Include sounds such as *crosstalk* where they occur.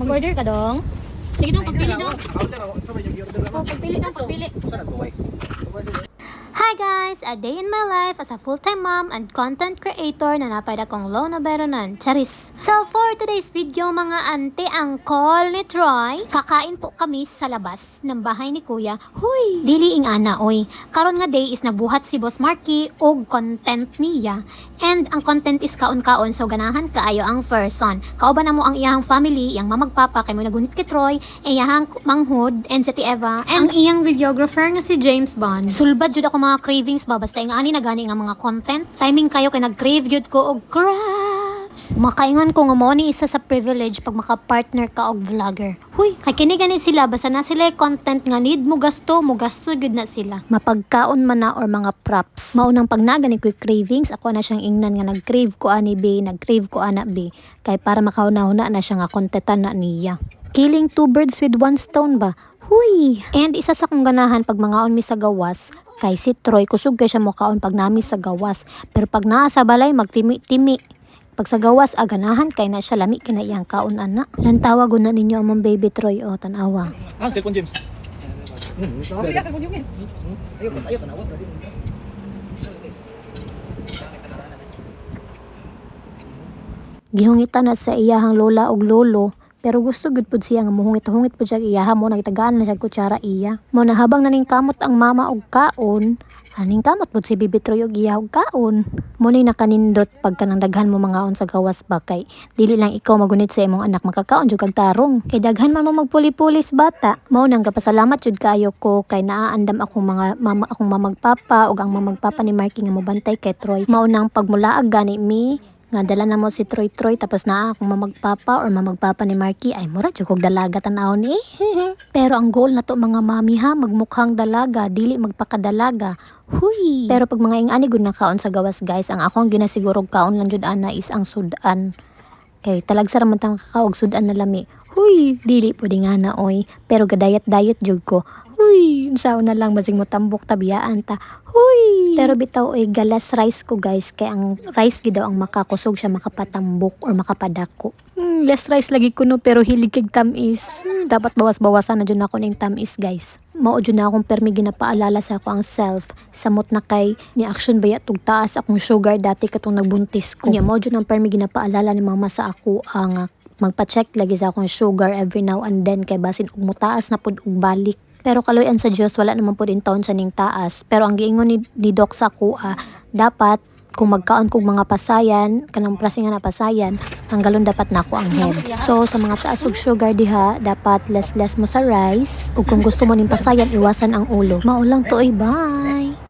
Mag-order ka dong? Sige dong, pagpili dong. Ako. Oh, pagpili dong, pagpili. Saan nagbuhay? Hi guys! A day in my life as a full-time mom and content creator na napayda kong low na beronan. Charis! So for today's video mga ante ang call ni Troy, kakain po kami sa labas ng bahay ni Kuya. Huy! Diliing ana oy. Karon nga day is nagbuhat si Boss Marky og content niya. And ang content is kaon-kaon so ganahan kaayo ang person. Kauban na mo ang iyang family, iyang mamagpapa kay mo nagunit kay Troy, iyang manghod and si Eva and ang iyang videographer nga si James Bond. Sulbad jud ako mga cravings ba basta ing ani na gani nga mga content. Timing kayo kay nag-crave jud ko og crabs. Makaingon ko nga mo ni isa sa privilege pag maka-partner ka og vlogger. Huy, kay kini gani sila basta na sila content nga need mo gasto, mo gasto jud na sila. Mapagkaon man na or mga props. Maunang pag nagani ko cravings, ako na siyang ingnan nga nag-crave ko ani be, nag-crave ko ana be. Kay para makahuna-huna na siya nga kontentan na niya. Killing two birds with one stone ba? Huy! And isa sa kong ganahan pag mga mi sa gawas, kay si Troy kusog kay siya mokaon pag nami sa gawas. Pero pag naa sa balay magtimi-timi. Pag sa gawas aganahan kay na siya lami kina iyang kaon ana. Lantawa guna ninyo ang mong baby Troy o tanawa. Ah, cellphone James. Eh. Ayoko, ayoko na. Wag. Gihungitan na sa iyahang lola og lolo pero gusto gud pud siya nga muhungit-hungit pud siya iyaha mo nagitagaan na siya kutsara iya. Mo na habang naning kamot ang mama og kaon, aning kamot pud si Bibi Troy og iya og kaon. Mo ni nakanindot pagka nang daghan mo mga on sa gawas ba kay dili lang ikaw magunit sa imong anak makakaon jud kag tarong. Kay daghan man mo magpuli-pulis bata. Mao nang gapasalamat jud kaayo ko kay naaandam akong mga mama akong mamagpapa ug ang mamagpapa ni Marky nga mobantay kay Troy. Mao nang pagmulaag gani mi nga dala na mo si Troy Troy tapos na akong mamagpapa or mamagpapa ni Marky ay mura jud kog dalaga tanawon ni. *laughs* Pero ang goal na to mga mami ha magmukhang dalaga dili magpakadalaga. Huy. Pero pag mga ingani gud na kaon sa gawas guys, ang akong ginasigurog kaon lang jud ana is ang sudan. Kay talag sa raman tang kakaog sudan na lami. Huy, dili pwede nga na oy. Pero gadayat-dayat jud ko. Huy, sao na lang basing mo tambok tabiyaan ta. Huy. Pero bitaw oy galas rice ko guys kay ang rice gid daw ang makakusog siya makapatambok or makapadako. Hmm, less rice lagi ko no pero hilig kig tamis. Hmm, dapat bawas-bawasan na jud ako ning tamis guys. Mao jud na akong permi ginapaalala sa ako ang self. Samot na kay ni action baya tug taas akong sugar dati katong nagbuntis ko. Nya mao jud ang permi ginapaalala ni mama sa ako ang magpa-check lagi sa akong sugar every now and then kay basin ug mutaas na pud og balik. Pero kaloyan sa Dios wala naman po din taon sa ning taas. Pero ang giingon ni, ni Doc sa kuha, dapat kung magkaon kog mga pasayan, kanang prasing nga na pasayan, tanggalon dapat nako ang head. So sa mga taas og sugar diha, dapat less less mo sa rice. Ug kung gusto mo ning pasayan, iwasan ang ulo. Mao lang to ay bye.